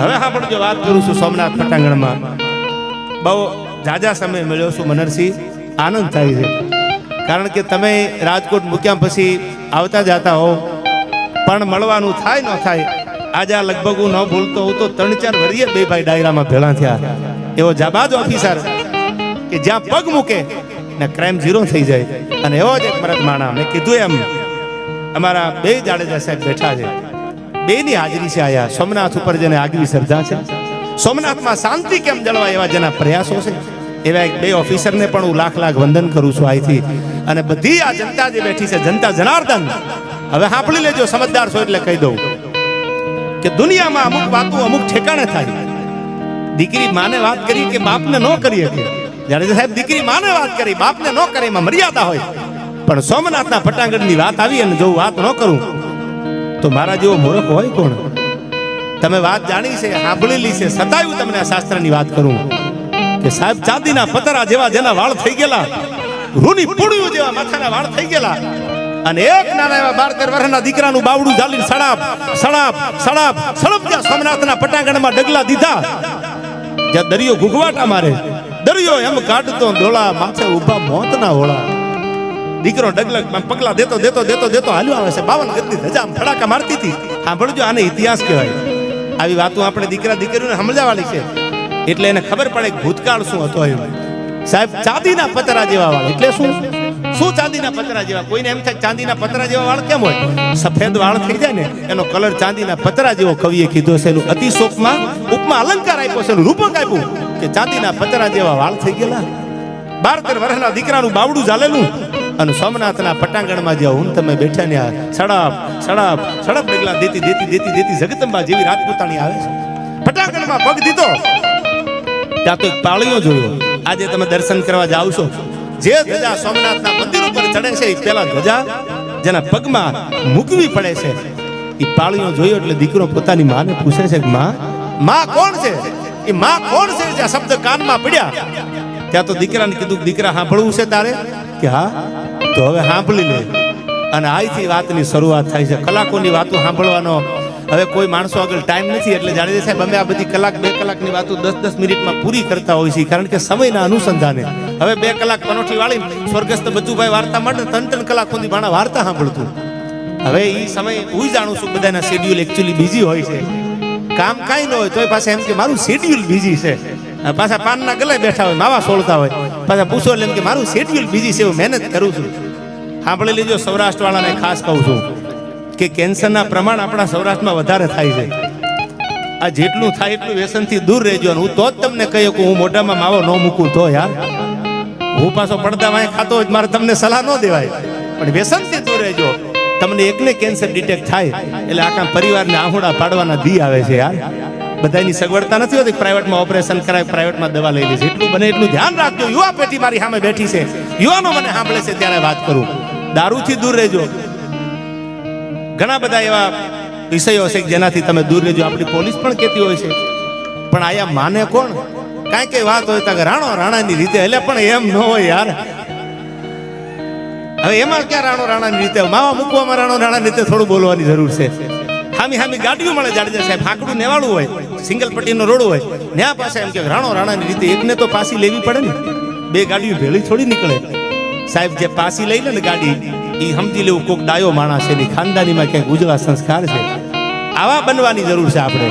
હવે સાંભળજો, વાત કરું છું સોમનાથ પટાંગણમાં. બહુ જાજા સમય મળ્યો છું મનરસિંહ આનંદ થાય છે. કારણ કે તમે રાજકોટ મૂક્યા પછી આવતા જતા હો પણ મળવાનું થાય ન થાય, આજે આ લગભગ હું ન ભૂલતો હું તો ત્રણ ચાર વરીએ બે ભાઈ ડાયરામાં ભેળા થયા. એવો જાબાજ ઓફિસર કે જ્યાં પગ મૂકે ને ક્રાઇમ ઝીરો થઈ જાય. અને એવો જ એક મરદ માણા મેં કીધું એમ, અમારા બે જાડેજા સાહેબ બેઠા છે. બેની હાજરી છે આયા. સોમનાથ ઉપર જેને આગવી શ્રદ્ધા છે. સોમનાથમાં શાંતિ કેમ જળવાય એવા જેના પ્રયાસો છે? એવા એક બે ઓફિસરને પણ હું લાખ લાખ વંદન કરું છું અહીંથી અને બધી આ જનતા જે બેઠી છે, જનતા જનાર્દન, હવે સાંભળી લેજો, સમજદાર છો એટલે કહી દઉં કે દુનિયામાં અમુક વાતો અમુક ઠેકાણે થાય. દીકરી માને વાત કરી કે બાપને ન કરી હતી. જ્યારે સાહેબ દીકરી માને વાત કરી, બાપને ન કરે એમાં મર્યાદા હોય. પણ સોમનાથના પટાંગણની વાત આવી અને જો વાત ન કરું તો મારા જેવો મૂર્ખ હોય કોણ? તમે વાત જાણી છે સાંભળેલી છે. સતાયું તમને આ શાસ્ત્રની વાત કરું. કે સાહેબ, ચાંદીના પતરા જેવા જેના વાળ થઈ ગયેલા, રૂની પૂળિયું જેવા માથાના વાળ થઈ ગયેલા, અને એક નાના એવા બાર તેર વર્ષના દીકરાનું બાવડું ઝાલીને સડાપ સડાપ સડાપ સડપ સોમનાથના પટાંગણમાં ડગલા દીધા. જ્યાં દરિયો ઘૂઘવાટા મારે દરિયો એમ કાઢતો ડોળા માથે ઊભા મોતના હોળા. દીકરો ડગલક પગલા દેતો દેતો દેતો દેતો, હાલ્યો આવે છે. બાવન ગતની ધજા આમ ફડાકા મારતી હતી. સાંભળજો, આને ઇતિહાસ કહેવાય. આવી વાતો આપણે દીકરા, દીકરીઓને સમજાવવાની છે. એટલે એને ખબર પડે ભૂતકાળ શું હતો એમ સાહેબ, ચાંદીના પતરા જેવા વાળ. એટલે શું? શું ચાંદીના પતરા જેવા? કોઈને એમ થાય ચાંદીના પતરા જેવા વાળ કેમ હોય? સફેદ વાળ થઈ જાય ને, એનો કલર ચાંદીના પતરા જેવો કવિએ કીધો છે. એનું અતિશોકમાં ઉપમા અલંકાર આપ્યો છે, એનું રૂપક આપ્યું કે ચાંદીના પતરા જેવા વાળ થઈ ગયેલા. બાર તેર વર્ષના દીકરાનું બાવડું ચાલેલું અને સોમનાથના પટાંગણમાં જ્યાં હું તમે બેઠા ને સડપ સડપ સડપ ડગલા દેતી દેતી દેતી દેતી જગતંબા જેવી રાજપૂતાણી આવે છે. પટાંગણમાં પગ દીધો. ત્યાં તો એક પાળીઓ જોયો. આજે તમે દર્શન કરવા જાવ છો. જે ધજા સોમનાથના મંદિર ઉપર ચડે છે, એ પેલા ધજા જેના પગમાં મૂકવી પડે છે. એ પાળીઓ જોયો એટલે દીકરો પોતાની માને પૂછે છે કે, માં માં કોણ છે? એ માં કોણ છે? જ્યાં શબ્દ કાનમાં પડ્યા. ત્યાં તો દીકરાને કીધું દીકરા, સાંભળવું છે તારે? કે, હા. તો હવે સાંભળી લે. અને આજથી વાતની શરૂઆત થાય છે. કલાકોની વાતો સાંભળવાનો હવે કોઈ માણસો આગળ ટાઈમ નથી એટલે જાડેજા સાહેબ, અમે આ બધી કલાક, બે કલાકની વાતો દસ દસ મિનિટમાં પૂરી કરતા હોય છે કારણ કે સમયના અનુસંધાને. હવે બે કલાક પનોઠી વાળી સ્વર્ગસ્થ બચુભાઈ વાર્તા માટે ત્રણ ત્રણ કલાક સુધી માણા વાર્તા સાંભળતું. હવે એ સમય હું જાણું છું, બધાના શેડ્યુલ એકચ્યુઅલી બીજી હોય છે. કામ કાંઈ ન હોય, તોય પાસે એમ કે મારું શેડ્યુલ બીજી છે. પાછા પાનના ગલે બેઠા હોય, માવા સોળતા હોય. પાછા પૂછો એટલે કે મારું શેડ્યુલ બીજી છે મહેનત કરું છું. સાંભળી લેજો સૌરાષ્ટ્ર વાળાને ખાસ કહું છું કે કેન્સરના પ્રમાણ આપણા સૌરાષ્ટ્રમાં વધારે થાય છે. આ જેટલું થાય એટલું વ્યસનથી દૂર રહેજો હું તો જ તમને કહી શકું, હું મોઢામાં માવો ન મૂકું તો યાર. હું પાછો પડદા વાંહે ખાતો હોય મારે તમને સલાહ ન દેવાય. પણ વ્યસનથી દૂર રહેજો. તમને એકને કેન્સર ડિટેક્ટ થાય, એટલે આખા પરિવારને આહુડા પાડવાના દી આવે છે યાર. બધાની સગવડતા નથી હોતી. પ્રાઇવેટમાં ઓપરેશન કરાય, પ્રાઇવેટમાં દવા લઈ લે છે. એટલું બને, એટલું ધ્યાન રાખજો. યુવા પેટી મારી સામે બેઠી છે. યુવાનો મને સાંભળે છે ત્યારે વાત કરું. દારૂથી દૂર રહેજો. ઘણા બધા એવા વિષયો છે જેનાથી તમે દૂર રહેજો. આપણી પોલીસ પણ કહેતી હોય છે. પણ આયા માને કોણ? કાંઈ કઈ વાત હોય તો રાણો રાણાની રીતે. એટલે પણ એમ ન હોય યાર. હવે એમાં ક્યાં રાણો રાણાની રીતે? માવા મૂકવામાં રાણો રાણાની રીતે થોડું બોલવાની જરૂર છે. હામી હામી ગાડીઓ મળે જાડેજા સાહેબ. હાકડું નેવાળું હોય, સિંગલ પટ્ટીનો રોડ હોય. ન્યા પાસે એમ કે રાણો રાણાની રીતે એકને તો પાસી લેવી પડે ને. બે ગાડીઓ ભેળી થોડી નીકળે. સાહેબ જે પાસી લઈ લે ને ગાડી એ સમજી લેવું કોક ડાયો માણસ એની ખાનદાનીમાં ક્યાંક ઉજળા સંસ્કાર છે. આવા બનવાની જરૂર છે આપણે.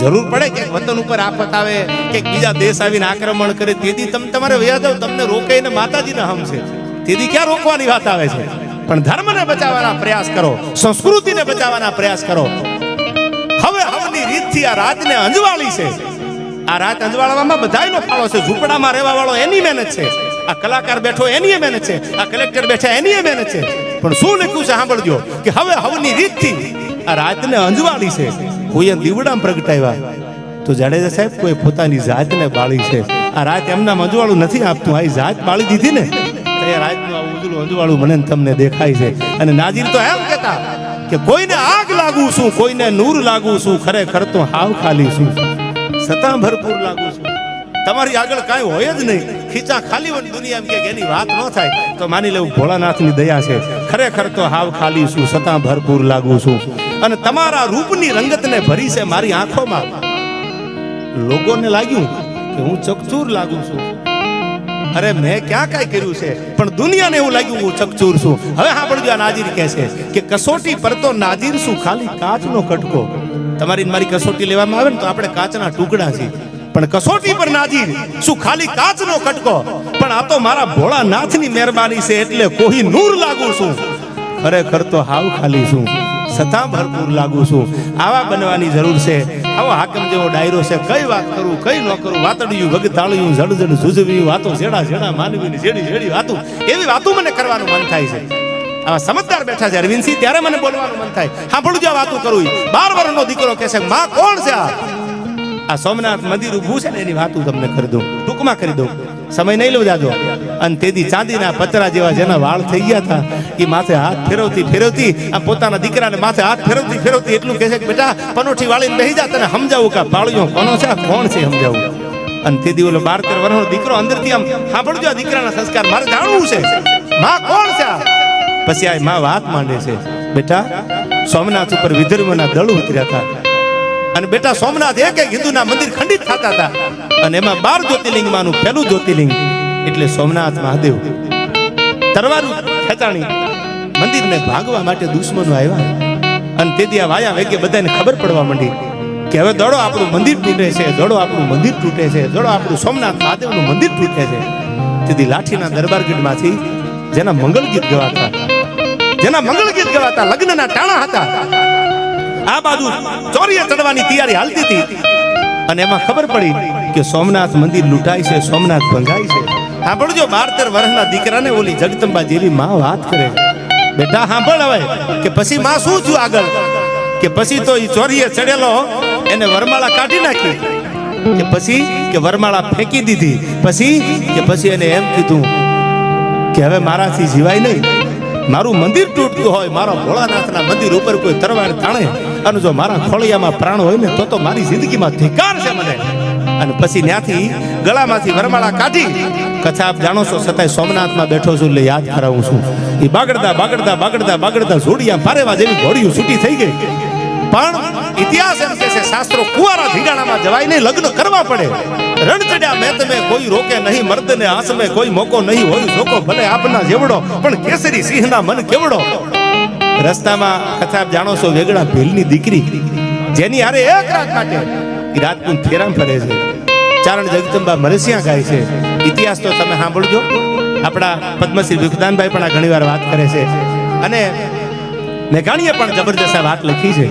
જરૂર પડે કે વતન ઉપર આફત આવે કે બીજા દેશ આવીને આક્રમણ કરે, તેથી તમે તમારે વ્યાજ તમને રોકાઈને માતાજીને હમશે તેથી ક્યાં રોકવાની વાત આવે છે? પણ ધર્મને બચાવવાના પ્રયાસ કરો, સંસ્કૃતિને બચાવવાના પ્રયાસ કરો. હવે હવની રીતથી આ રાતને અંજવાળી છે. આ રાત અંજવાળવામાં બધાયનો ફાળો છે. ઝૂંપડામાં રહેવા વાળો એની મહેનત છે. આ કલાકાર બેઠો એની મહેનત છે. આ કલેક્ટર બેઠા એની મહેનત છે. પણ શું લખ્યું છે સાંભળજો, કે હવે હવની રીતથી આ રાતને અંજવાળી છે. કોઈએ દીવડામાં પ્રગટાવ્યા. તો જાડેજા સાહેબ, કોઈ પોતાની જાતને બાળી છે. આ રાત એમના અંજવાળું નથી આપતું. આ જાત બાળી દીધી ને. તો એ રાતનું આ ઉજળું અંજવાળું મને તમને દેખાય છે. અને નાજીર તો એમ કહેતા કે કોઈને આગ લાગુ છું, કોઈને નૂર લાગુ છું, ખરેખર તો હાવ ખાલી છું. સતા ભરપૂર લાગુ છું. તમારી આગળ કાંઈ હોય જ નહીં. ખીચા ખાલી હોય દુનિયા કે એની વાત ન થાય, તો માની લેવું ભોળાનાથની દયા છે. ખરેખર તો હાવ ખાલી છું, સતા ભરપૂર લાગુ છું. અને તમારા રૂપની રંગતને ભરી છે મારી આંખોમાં. લોકોને લાગ્યું કે હું ચકચૂર લાગુ છું. અરે મેં ક્યાં કાંઈ કર્યું છે? પણ દુનિયાને એવું લાગ્યું હું ચકચૂર છું. હવે સાંભળજો આ નાજીર કહે છે કે કસોટી પર તો નાજીર શું ખાલી કાચનો કટકો? તમારી મારી કસોટી લેવામાં આવે ને તો આપણે કાચના ટુકડા છીએ. પણ કસોટી પર નાજીર શું ખાલી કાચનો કટકો? પણ આ તો મારા ભોળા નાથની મહેરબાની છે એટલે કોહી નૂર લાગુ છું. ખરેખર તો હાવ ખાલી છું. છતાં ભરપૂર લાગુ છું. આવા બનવાની જરૂર છે. આવો હાકમ જેવો ડાયરો છે, કઈ વાત કરું, કઈ ન કરું, વાતડિયું, વગતાળિયું જડ જડ ઝુઝવી વાતો જેડા જેડા માનવી જેડી જેડી વાતો. એવી વાતો મને કરવાનું મન થાય છે. આવા સમજદાર બેઠા છે અરવિંદસિંહ, ત્યારે મને બોલવાનું મન થાય. સાંભળું જે વાતો કરું બાર વર્ષનો દીકરો કહે છે, માં કોણ છે આ? આ સોમનાથ મંદિર ઊભું છે ને, એની વાતું તમને કરી દઉં. ટૂંકમાં કરી દઉં. સમય નહીં લો જાજો. અને તેથી ચાંદીના પતરા જેવા જેના વાળ થઈ ગયા હતા એ માથે હાથ ફેરવતી ફેરવતી, આ પોતાના દીકરાને માથે હાથ ફેરવતી ફેરવતી એટલું કહે છે કે બેટા, પનોઠી વાળીને બેસી જા, તને સમજાવું કે પાળીઓ કોનો છે કોણ છે સમજાવું. અને તેથી ઓલો બાર તેર વર્ષનો દીકરો અંદરથી આમ સાંભળજો આ દીકરાના સંસ્કાર, મારે જાણવું છે. માં કોણ છે પછી આ માં વાત માંડે છે, બેટા, સોમનાથ ઉપર વિધર્મના દળ ઉતર્યા હતા. અને બેટા સોમનાથ એક એક હિન્દુના મંદિર ખંડિત થતા હતા. અને એમાં બાર જ્યોતિર્લિંગમાંનું પહેલું જ્યોતિર્લિંગ એટલે સોમનાથ મહાદેવ. તરવારું ખેંચાણી મંદિરને ભાગવા માટે દુશ્મનો આવ્યા. અને તેથી આ વાયા વેગે બધાને ખબર પડવા માંડી કે હવે દોડો આપણું મંદિર તૂટે છે, દોડો આપણું મંદિર તૂટે છે, દોડો આપણું સોમનાથ મહાદેવનું મંદિર તૂટે છે. તેથી લાઠીના દરબારગઢમાંથી જેના મંગલ ગીત ગવાતા, જેના મંગળ ગીત ગવાતા લગ્નના ટાણા હતા આ બાજુ ચોરીએ ચડવાની તૈયારી હાલતી હતી. અને એમાં ખબર પડી કે સોમનાથ મંદિર લૂંટાય છે, સોમનાથ ભંગાય છે. સાંભળજો બાર તેર વર્ષના દીકરાને ઓલી જગદંબા જેવી માં વાત કરે. બેટા, સાંભળ હવે, કે પછી માં શું થયું આગળ? કે પછી તો એ ચોરીએ ચડેલો, એને વરમાળા કાઢી નાખી. કે પછી, કે વરમાળા ફેંકી દીધી. પછી, કે પછી એને એમ કીધું કે હવે મારાથી જીવાય નહીં. મારું મંદિર તૂટતું હોય, મારા ભોળાનાથના મંદિર ઉપર કોઈ તરવાર તાણે. અને જો મારા ખોળિયામાં પ્રાણ હોય ને, તો તો મારી જિંદગીમાં ધિકાર છે મને. અને પછી ત્યાંથી ગળામાંથી વરમાળા કાઢી કથા આપ જાણો છો છતાંય સોમનાથમાં બેઠો છું એટલે યાદ કરાવું છું. એ બાગડતા બાગડતા બાગડતા બાગડતા જોડિયા પારેવા જેવી ઘોડીઓ છૂટી થઈ ગઈ. પણ ઇતિહાસ એમ કે છે, શાસ્ત્રો કુવારા ધીંગાણામાં જવાય નહીં, લગ્ન કરવા પડે. રણ ચડ્યા મેં તમે કોઈ રોકે નહીં, મર્દને આસમે કોઈ મોકો નહીં હોય, જોકો ભલે આપના જેવડો, પણ કેસરી સિંહના મન કેવડો. રસ્તામાં કથા જાણો છો વેગડા ભીલની દીકરી, જેની હારે એક રાત માટે રાજપૂત ફેરામ ફરે છે. ચારણ જગદંબા મરસિયા ગાય છે. ઇતિહાસ તો તમે સાંભળજો. આપણા પદ્મશ્રી વિકદાનભાઈ પણ આ ઘણીવાર વાત કરે છે. અને મેઘાણીએ પણ જબરજસ્ત વાત લખી છે.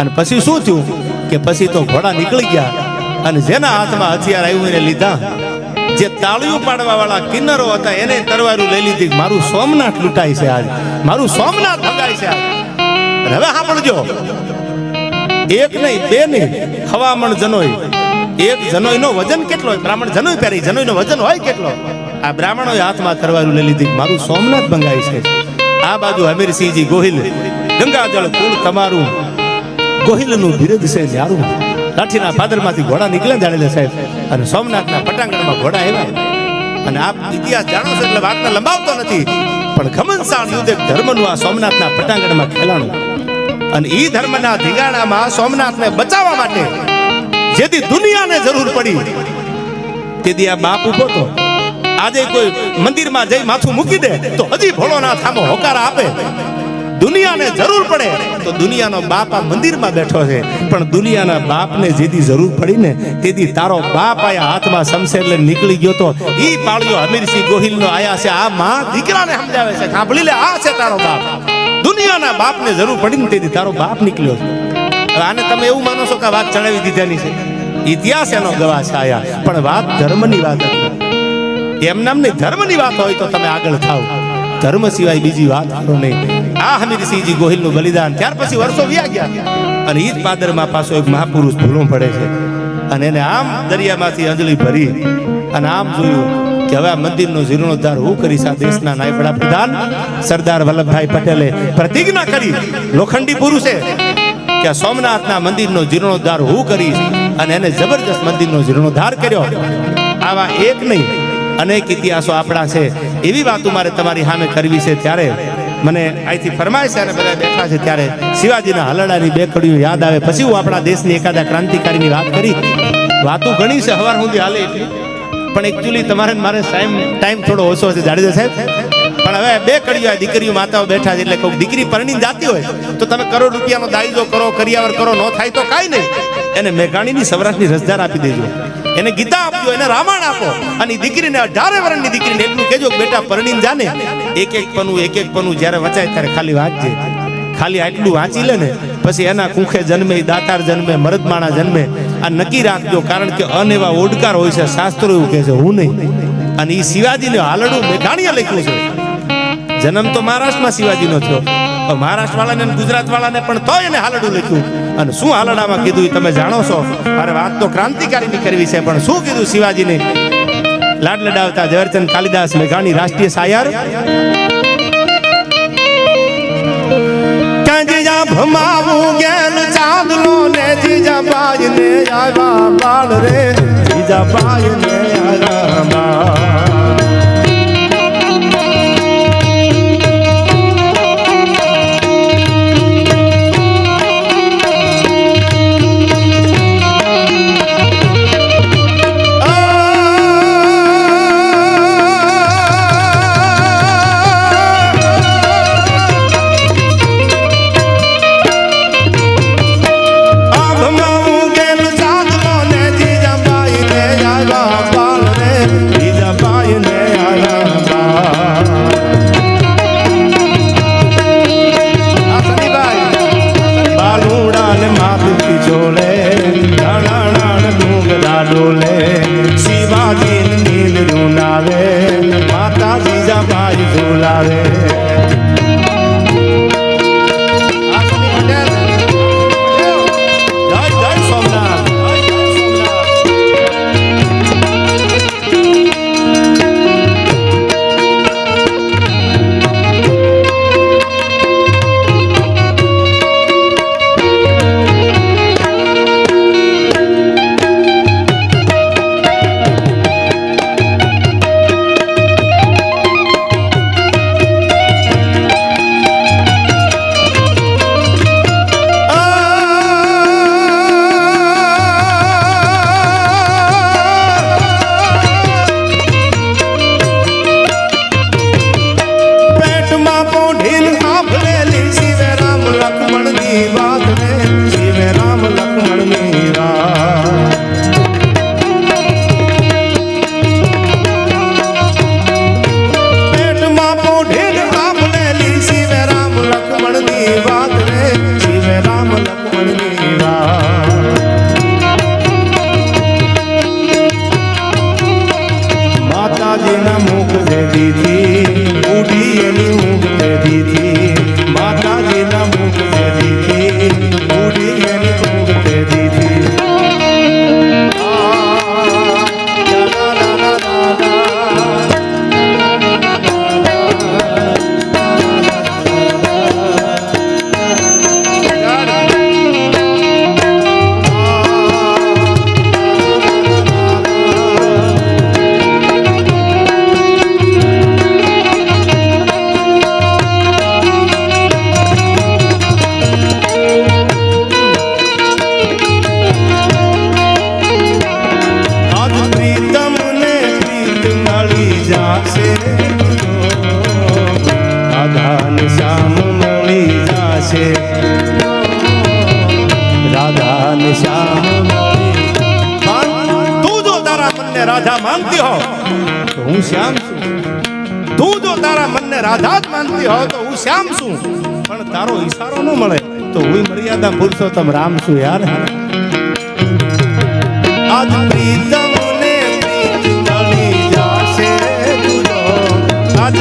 અને પછી શું થયું કે પછી તો ઘોડા નીકળી ગયા અને જેના હાથમાં હથિયાર આવ્યું એને લીધા. જે તાળીઓ પાડવા વાળા કિન્નરો હતા, એને તરવારું લઈ લીધી. મારું સોમનાથ લૂંટાય છે આજ. મારું સોમનાથ ભગાય છે હવે સાંભળજો. એક નહીં, બે નહીં. હવામણ જનોય. એક જનોયનો વજન કેટલો હોય? બ્રાહ્મણ જનોય પહેરી, જનોયનો વજન હોય કેટલો? આ બ્રાહ્મણોએ હાથમાં તરવારું લઈ લીધી. મારું સોમનાથ ભંગાય છે. આ બાજુ હમીરસિંહજી ગોહિલ. ગંગાજળ કુલ તમારું. ગોહિલનું બિરદ છે ન્યારું. લાઠીના પાદરમાંથી ઘોડા નીકળ્યા જાણેલા સાહેબ. અને સોમનાથના પટાંગણમાં ઘોડા આવ્યા. અને આપ ઇતિહાસ જાણો છો એટલે વાતને લંબાવતો નથી. પણ ઘમનસાળ યુદ્ધ ધર્મનું આ સોમનાથના પટાંગણમાં ખેલાણું. અને ઈ ધર્મના ધીંગાણામાં સોમનાથને બચાવવા માટે જેથી દુનિયાને જરૂર પડી. તેથી આ બાપ ઊભો તો. આજે કોઈ મંદિરમાં જઈ માથું મૂકી દે તો હજી ભોળોનાથ આમો હોકાર આપે. દુનિયાને જરૂર પડે તો દુનિયાનો બાપ આ મંદિરમાં બેઠો છે. પણ દુનિયાના બાપને જેથી જરૂર પડી ને તેથી તારો બાપ આયા હાથમાં શમશેર લઈને નીકળી ગયો તો ઈ પાળ્યો હમીરસિંહ ગોહિલનો આયા છે. આ માં દીકરાને સમજાવે છે સાંભળી લે, આ છે તારો બાપ. દુનિયાના બાપને જરૂર પડી ને તેથી તારો બાપ નીકળ્યો છે. આને તમે એવું માનો છો કે વાત ચડાવી દીધાની છે? ઇતિહાસ એનો ગવા આયા. પણ વાત ધર્મની વાત એમ નામ નહીં, ધર્મની વાત હોય તો તમે આગળ થાવ ધર્મ સિવાય બીજી વાત નહીં. આ હમીરસિંહજી ગોહિલનું બલિદાન. ત્યાર પછી વર્ષો વ્યા ગયા. અને ઈ જ પાદરમાં પાછો એક મહાપુરુષ ભૂલો પડે છે. અને એને આમ દરિયામાંથી અંજલી ભરી અને આમ જોયું કે હવે આ મંદિરનો જીર્ણોદ્ધાર હું કરીશ, આ દેશના નાયબ વડાપ્રધાન સરદાર વલ્લભભાઈ પટેલે પ્રતિજ્ઞા કરી. લોખંડી પુરુષે કે સોમનાથના મંદિરનો જીર્ણોદ્ધાર હું કરીશ અને એને જબરજસ્ત મંદિરનો જીર્ણોદ્ધાર કર્યો. આવા એક નહીં, અનેક ઇતિહાસો આપણા છે. એવી વાતો મારે તમારી સામે કરવી છે ત્યારે મને અહીંથી ફરમાય છે, અને બધા બેઠા છે ત્યારે શિવાજીના હલડાની બે કડીઓ યાદ આવે. પછી હું આપણા દેશની એકાદા ક્રાંતિકારીની વાત કરી. વાતો ઘણી છે, હવાર સુધી હાલે પણ એકચ્યુઅલી તમારે મારે ટાઈમ ટાઈમ થોડો ઓછો છે, જાડેજા સાહેબ. પણ હવે બે કડીઓ દીકરીઓ માતાઓ બેઠા છે એટલે કોઈ દીકરી પરણી જાતી હોય, તો તમે કરોડ રૂપિયાનો દાયજો કરો, કરિયાવર કરો, ન થાય તો કાંઈ નહીં. એને મેઘાણીની સૌરાષ્ટ્રની રસદાર આપી દેજો. એને ગીતા આપજો, એને રામાયણ આપો. અને દીકરીને અઢારે વર્ષની દીકરીને એટલું કેજો બેટા પરણીને જાને. એક એક પનું એક એક પનું જ્યારે વચાય ત્યારે ખાલી વાંચજે ખાલી આટલું વાંચી લે ને, પછી એના કુખે જન્મે દાતાર જન્મે મરદમાણા જન્મે. આ નક્કી રાખજો, કારણ કે અન એવા ઓડકાર હોય છે, શાસ્ત્રો એવું કહે છે, હું નહીં. અને એ શિવાજીને હાલડું મેઘાણીએ લખ્યું છે. જન્મ તો મહારાષ્ટ્રમાં શિવાજીનો થયો. મહારાષ્ટ્ર વાળાને ગુજરાત વાળાને પણ તોય એને હાલડું લખ્યું. અને શું હાલડામાં કીધું તમે જાણો છો? અરે વાત તો ક્રાંતિકારીની કરવી છે, પણ શું કીધું શિવાજીને? લાડ લડાવતા ઝવેરચંદ કાલિદાસ મેઘાણી રાષ્ટ્રીય શાયર ભમાવું ગેલ ચાંદલો ને જીજા બાજ ને આવ્યા જીજા બાજ ને શ્યામ તું જો તારા મનને રાધા માનતી હો, તો હું શ્યામ છું. તું જો તારા મનને રાધા જ માનતી હો, તો હું શ્યામ છું. પણ તારો ઈશારો ન મળે, તો હું મર્યાદા પુરુષોત્તમ રામ છું, યાર. આજ પ્રીતમ ને પ્રીત મળી જાશે તુજો આજ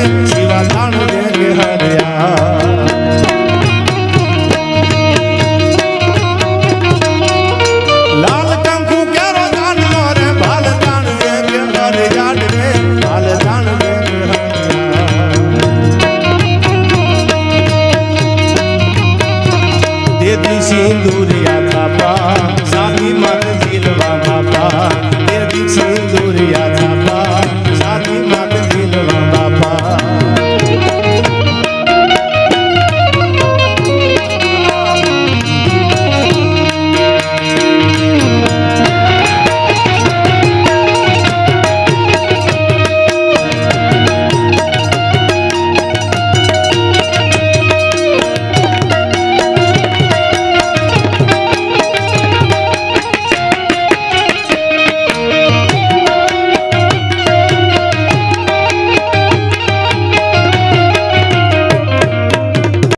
Yeah.